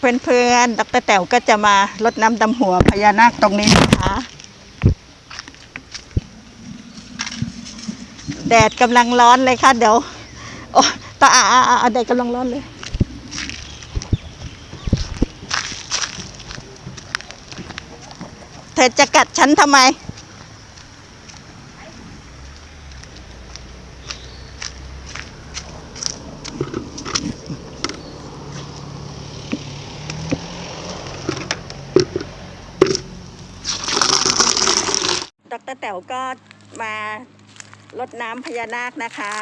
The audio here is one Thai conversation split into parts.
เพื่อนๆดรแต๋วก็จะมารดน้ำดำหัวพญานาคตรงนี้นะคะ แดดกำลังร้อนเลยค่ะ เดี๋ยว โอ้ตาอาอาอาแดดกำลังร้อนเลย เธอจะกัดฉันทำไม ดรแต๋วก็มารดน้ำพญานาคนะคะ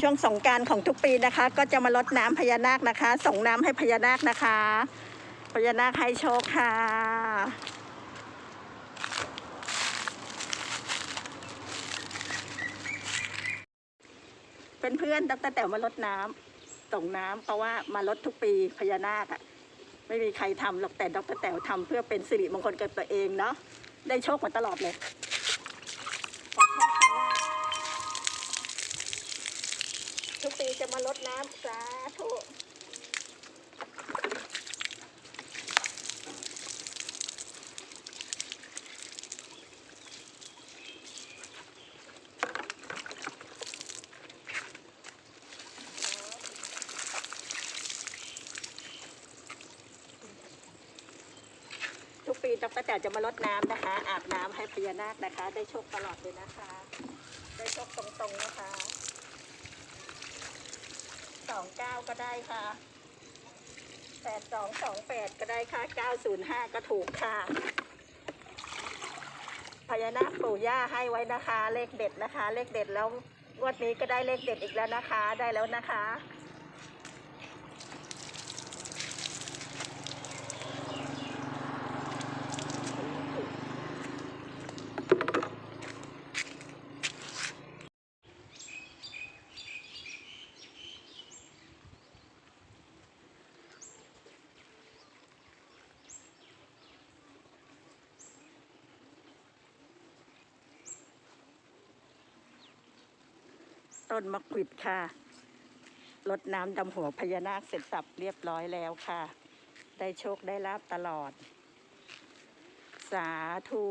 ช่วงสงการของทุกปีนะคะ ก็จะมารดน้ำพญานาคนะคะ ส่งน้ำให้พญานาคนะคะ พญานาคให้โชคค่ะเป็นเพื่อนๆดรแต๋วมารดน้ำส่งน้ำเพราะว่ามารดทุกปีพญานาคอะ ไม่มีใครทำหรอกแต่ดรแต๋วทำเพื่อเป็นสิริมงคลกับตัวเองเนาะได้โชคมาตลอดเลยขอโชคครั้งแรกทุกปีจะมาลดน้ำสาธุ ทุกปีดรแต๋วจะมาลดน้ำนะคะ อาบน้ำให้พญานาคนะคะ ได้โชคตลอดเลยนะคะ ได้โชคตรงๆนะคะสองเก้าก็ได้ค่ะแปดสองสองแปดก็ได้ค่ะเก้าศูนย์ห้าก็ถูกค่ะพญานาคปู่ย่าให้ไว้นะคะ เลขเด็ดนะคะ เลขเด็ดแล้วงวดนี้ก็ได้เลขเด็ดอีกแล้วนะคะ ได้แล้วนะคะ ต้นมะกวิดค่ะรดน้ำดำหัวพญานาคเสร็จสับเรียบร้อยแล้วค่ะ ได้โชคได้ลาบตลอด สาธุ